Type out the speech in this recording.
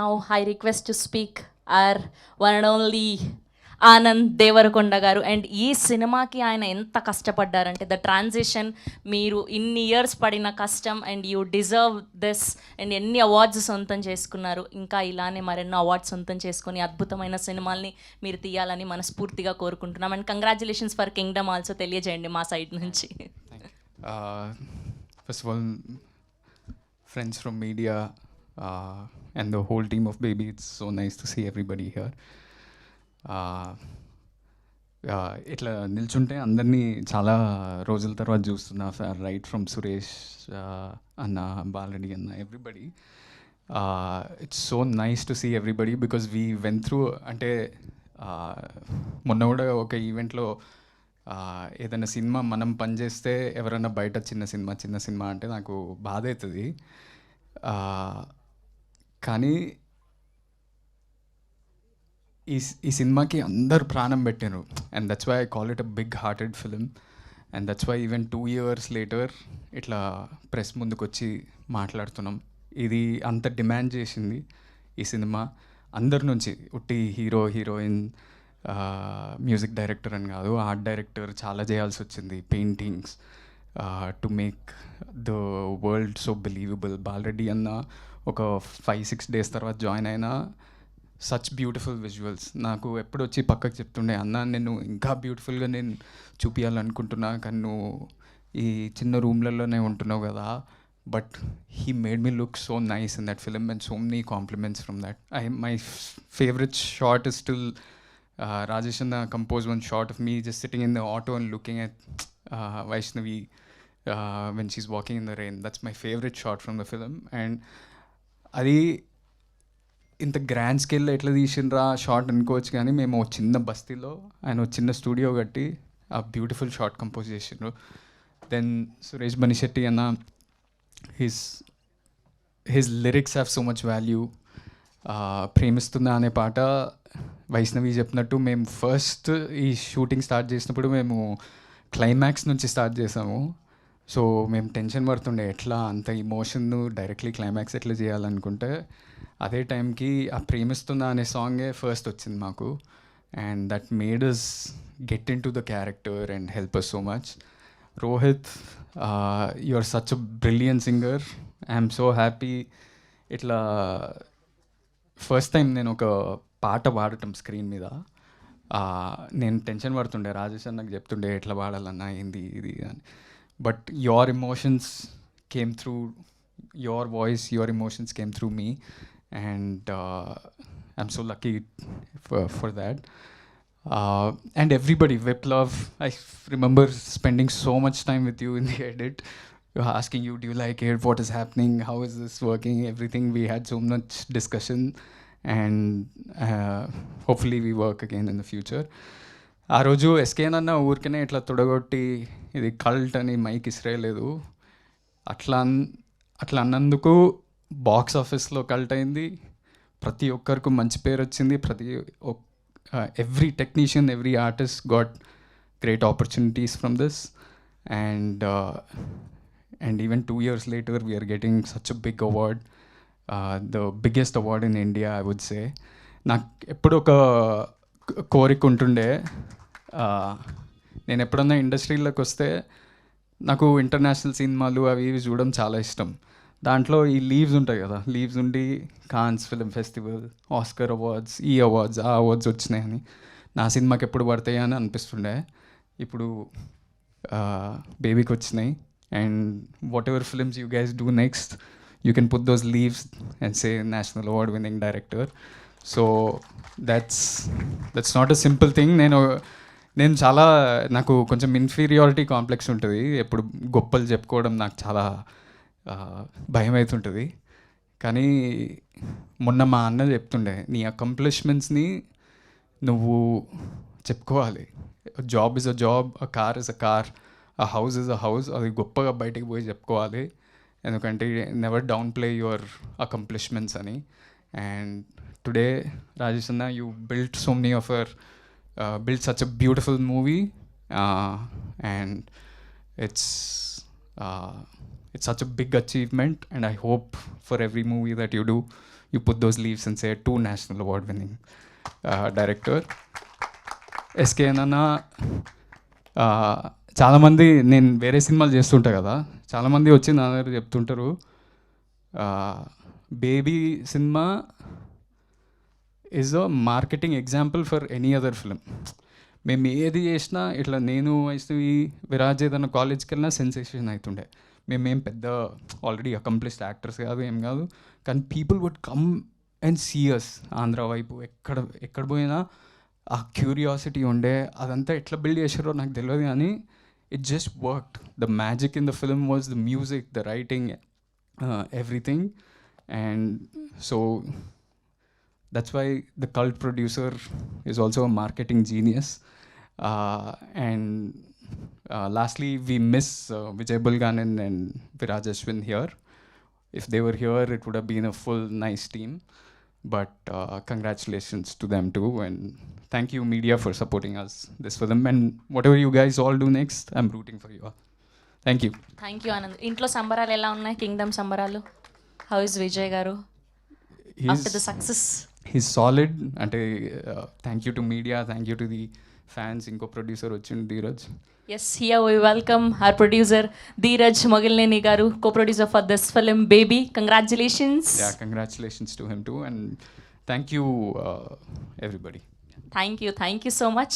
now I request to speak our one and only Anand Devarakonda garu. And ఈ సినిమాకి ఆయన ఎంత కష్టపడ్డారంటే ద ట్రాన్సిషన్ మీరు ఇన్ని ఇయర్స్ పడిన కష్టం and you deserve this and ఎన్ని అవార్డ్స్ సొంతం చేసుకున్నారు ఇంకా ఇలానే మరెన్నో అవార్డ్స్ సొంతం చేసుకుని అద్భుతమైన సినిమాల్ని మీరు తీయాలని మనస్ఫూర్తిగా కోరుకుంటున్నాం. And congratulations for Kingdom also తెలియజేయండి మా సైడ్ నుంచి. First of all friends from media and the whole team of Baby, it's so nice to see everybody here. Uh, uh, ఇట్లా నిల్చుంటే అందరినీ చాలా రోజుల తర్వాత చూస్తున్నా right from Suresh anna Balareddy anna everybody it's so nice to see everybody because we went through అంటే uh, మొన్న కూడా ఒక ఈవెంట్లో ఏదైనా సినిమా మనం పనిచేస్తే ఎవరైనా బయట చిన్న సినిమా చిన్న సినిమా అంటే నాకు బాధ అవుతుంది. కానీ ఈ ఈ సినిమాకి అందరు ప్రాణం పెట్టారు and that's why I call it a big hearted film and that's why even two years later ఇట్లా ప్రెస్ ముందుకు వచ్చి మాట్లాడుతున్నాం. ఇది అంత డిమాండ్ చేసింది ఈ సినిమా. అందరి నుంచి ఉట్టి హీరో హీరోయిన్ మ్యూజిక్ డైరెక్టర్ అని కాదు ఆర్ట్ డైరెక్టర్ చాలా చేయాల్సి వచ్చింది. Paintings to make the world so believable Balareddy anna ఒక ఫైవ్ సిక్స్ డేస్ తర్వాత జాయిన్ అయినా సచ్ బ్యూటిఫుల్ విజువల్స్ నాకు ఎప్పుడు వచ్చి పక్కకు చెప్తుండే అన్న నేను ఇంకా బ్యూటిఫుల్గా నేను చూపించాలనుకుంటున్నా కానీ నువ్వు ఈ చిన్న రూమ్లలోనే ఉంటున్నావు కదా. But he made me look so nice in that film and so many compliments from that I my favourite shot is still Rajesh anna compose one shot of me just sitting in the auto and looking at Uh, Vaishnavi when uh, she's walking in the rain. That's my favourite shot from the film. And అది ఇంత grand స్కేల్లో ఎట్లా తీసిండ్రా short అనుకోవచ్చు కానీ మేము ఓ చిన్న బస్తీలో ఆయన ఓ చిన్న స్టూడియో కట్టి ఆ బ్యూటిఫుల్ షార్ట్ కంపోజ్ చేసిండ్రు then Suresh Banishetti anna his his lyrics have so much value ప్రేమిస్తుందా అనే పాట వైష్ణవి చెప్పినట్టు మేము ఫస్ట్ ఈ షూటింగ్ స్టార్ట్ చేసినప్పుడు మేము క్లైమాక్స్ నుంచి స్టార్ట్ చేసాము. సో మేము టెన్షన్ పడుతుండే ఎట్లా అంత ఇమోషన్ను డైరెక్ట్లీ క్లైమాక్స్ ఎట్లా చేయాలనుకుంటే అదే టైంకి ఆ ప్రేమిస్తుందా అనే సాంగే ఫస్ట్ వచ్చింది మాకు. And that made us get into the character and help us so much Rohit you are such a brilliant singer I'm so happy ఇట్లా ఫస్ట్ టైం నేను ఒక పాట పాడటం స్క్రీన్ మీద. నేను టెన్షన్ పడుతుండే రాజేష్ అన్నకు చెప్తుండే ఎట్లా పాడాలన్నా ఏంది ఇది అని but your emotions came through your voice your emotions came through me and I'm so lucky for that and everybody whip love I remember spending so much time with you in the edit asking you, do you like it? What is happening? How is this working? Everything. We had so much discussion, and uh, hopefully we work again in the future ఆ రోజు ఎస్కేన్ అన్న ఊరికనే ఇట్లా తుడగొట్టి ఇది cult అని mic ఇసిరేయలేదు. అట్లా అట్లా అన్నందుకు బాక్స్ ఆఫీస్లో కల్ట్ అయింది. ప్రతి ఒక్కరికి మంచి పేరు వచ్చింది. ప్రతి every technician every artist got great opportunities from this and and even two years later we are getting such a big award the biggest award in India I would say నాకు ఎప్పుడు ఒక కోరిక ఉంటుండే. నేను ఎప్పుడన్నా ఇండస్ట్రీలోకి వస్తే నాకు ఇంటర్నేషనల్ సినిమాలు అవి ఇవి చూడడం చాలా ఇష్టం. దాంట్లో ఈ లీవ్స్ ఉంటాయి కదా లీవ్స్ ఉండి Cannes film festival Oscar awards ఈ అవార్డ్స్ ఆ అవార్డ్స్ వచ్చినాయని నా సినిమాకి ఎప్పుడు పడతాయి అని అనిపిస్తుండే. ఇప్పుడు బేబీకి వచ్చినాయి. And whatever films you guys do next you can put those leaves and say national award winning director so that's that's not a simple thing నేను నేను చాలా నాకు కొంచెం ఇన్ఫీరియారిటీ కాంప్లెక్స్ ఉంటుంది. ఎప్పుడు గొప్పలు చెప్పుకోవడం నాకు చాలా భయం అవుతుంటుంది కానీ మొన్న మా అన్న చెప్తుండే నీ అకంప్లిష్మెంట్స్ని నువ్వు చెప్పుకోవాలి. Job is a job a car is a car a house is a house అది గొప్పగా బయటికి పోయి చెప్పుకోవాలి. ఎందుకంటే never downplay your accomplishments అని. And today Rajesh anna you built so many of your built such a beautiful movie and it's it's such a big achievement and i hope for every movie that you do you put those leaves and say two national award winning uh, director SK anna చాలామంది నేను వేరే సినిమాలు చేస్తుంటా కదా చాలామంది వచ్చి నా దగ్గర చెప్తుంటారు Baby cinema is a marketing example for any other film మేము ఏది చేసినా ఇట్లా నేను వైష్ణవి విరాజ్ ఏదైనా కాలేజ్కి వెళ్ళినా సెన్సేషన్ అవుతుండే మేమేం పెద్ద ఆల్రెడీ అకంప్లిష్డ్ యాక్టర్స్ కాదు ఏం కాదు. కానీ people would come and see us Andhra వైపు. ఎక్కడ ఎక్కడ పోయినా ఆ క్యూరియాసిటీ ఉండే. అదంతా ఎట్లా బిల్డ్ చేసారో నాకు తెలియదు కానీ it just worked the magic in the film was the music the writing everything and so that's why the cult producer is also a marketing genius uh, and uh, lastly we miss uh, vijay bulganan and viraj ashwin here if they were here it would have been a full nice team but uh, congratulations to them too and thank you media for supporting us this film and whatever you guys all do next i'm rooting for you all thank you thank you Anand ఇంట్లో సంబరాలు ఎలా ఉన్నాయి Kingdom సంబరాలు How is Vijay garu after the He's- success he's solid అంటే thank you to media thank you to the fans ఇంకో producer వచ్చిండు Dheeraj. Yes here we welcome our producer Dheeraj Mogilineni garu co producer for this film Baby congratulations yeah congratulations to him to and thank you everybody thank you thank you so much